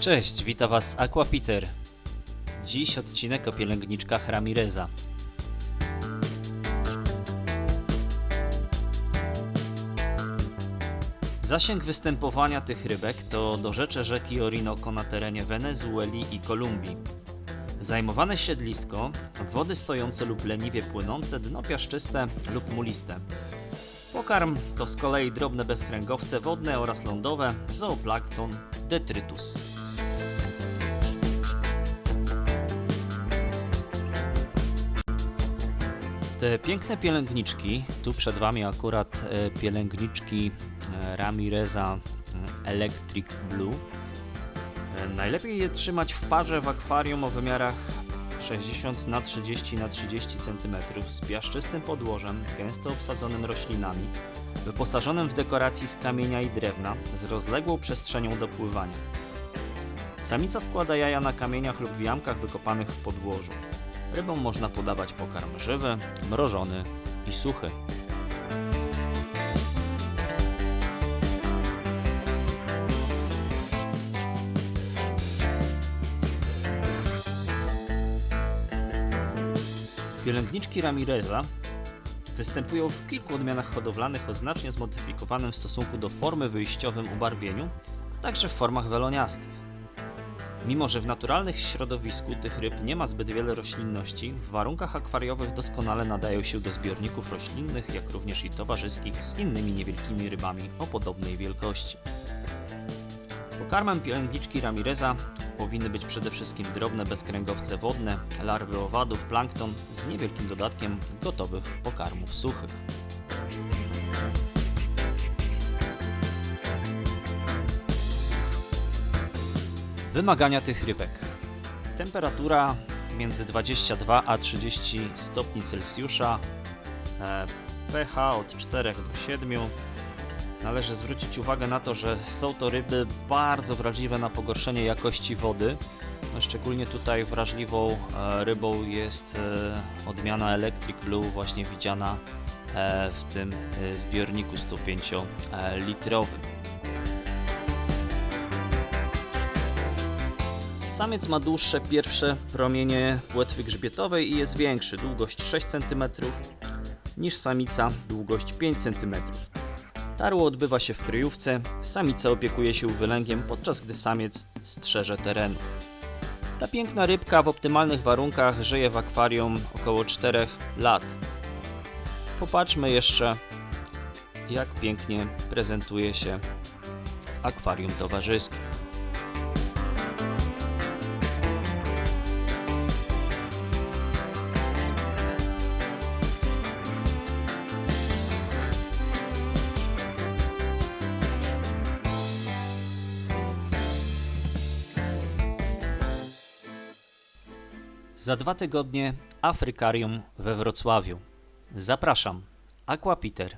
Cześć, wita Was Aquapiter. Dziś odcinek o pielęgniczkach Ramireza. Zasięg występowania tych rybek to dorzecze rzeki Orinoco na terenie Wenezueli i Kolumbii. Zajmowane siedlisko, wody stojące lub leniwie płynące, dno piaszczyste lub muliste. Pokarm to z kolei drobne bezkręgowce wodne oraz lądowe, zooplankton, detritus. Te piękne pielęgniczki, tu przed Wami akurat e, pielęgniczki e, Ramireza e, Electric Blue. Najlepiej je trzymać w parze w akwarium o wymiarach 60 na 30 na 30 cm z piaszczystym podłożem, gęsto obsadzonym roślinami, wyposażonym w dekoracje z kamienia i drewna, z rozległą przestrzenią do pływania. Samica składa jaja na kamieniach lub w jamkach wykopanych w podłożu. Rybom można podawać pokarm żywy, mrożony i suchy. Pielęgniczki Ramireza występują w kilku odmianach hodowlanych o znacznie zmodyfikowanym w stosunku do formy wyjściowym ubarwieniu, a także w formach weloniastych. Mimo, że w naturalnych środowisku tych ryb nie ma zbyt wiele roślinności, w warunkach akwariowych doskonale nadają się do zbiorników roślinnych, jak również i towarzyskich z innymi niewielkimi rybami o podobnej wielkości. Pokarmem pielęgniczki Ramireza powinny być przede wszystkim drobne bezkręgowce wodne, larwy owadów, plankton z niewielkim dodatkiem gotowych pokarmów suchych. Wymagania tych rybek. Temperatura między 22 a 30 stopni Celsjusza, e, pH od 4 do 7. Należy zwrócić uwagę na to, że są to ryby bardzo wrażliwe na pogorszenie jakości wody. No, szczególnie tutaj wrażliwą e, rybą jest e, odmiana Electric Blue, właśnie widziana w tym zbiorniku 105-litrowym. Samiec ma dłuższe pierwsze promienie płetwy grzbietowej i jest większy, długość 6 cm, niż samica, długość 5 cm. Tarło odbywa się w kryjówce, samica opiekuje się wylęgiem, podczas gdy samiec strzeże terenu. Ta piękna rybka w optymalnych warunkach żyje w akwarium około 4 lat. Popatrzmy jeszcze, jak pięknie prezentuje się akwarium towarzyskie. Za dwa tygodnie Afrykarium we Wrocławiu. Zapraszam. Aquapiter.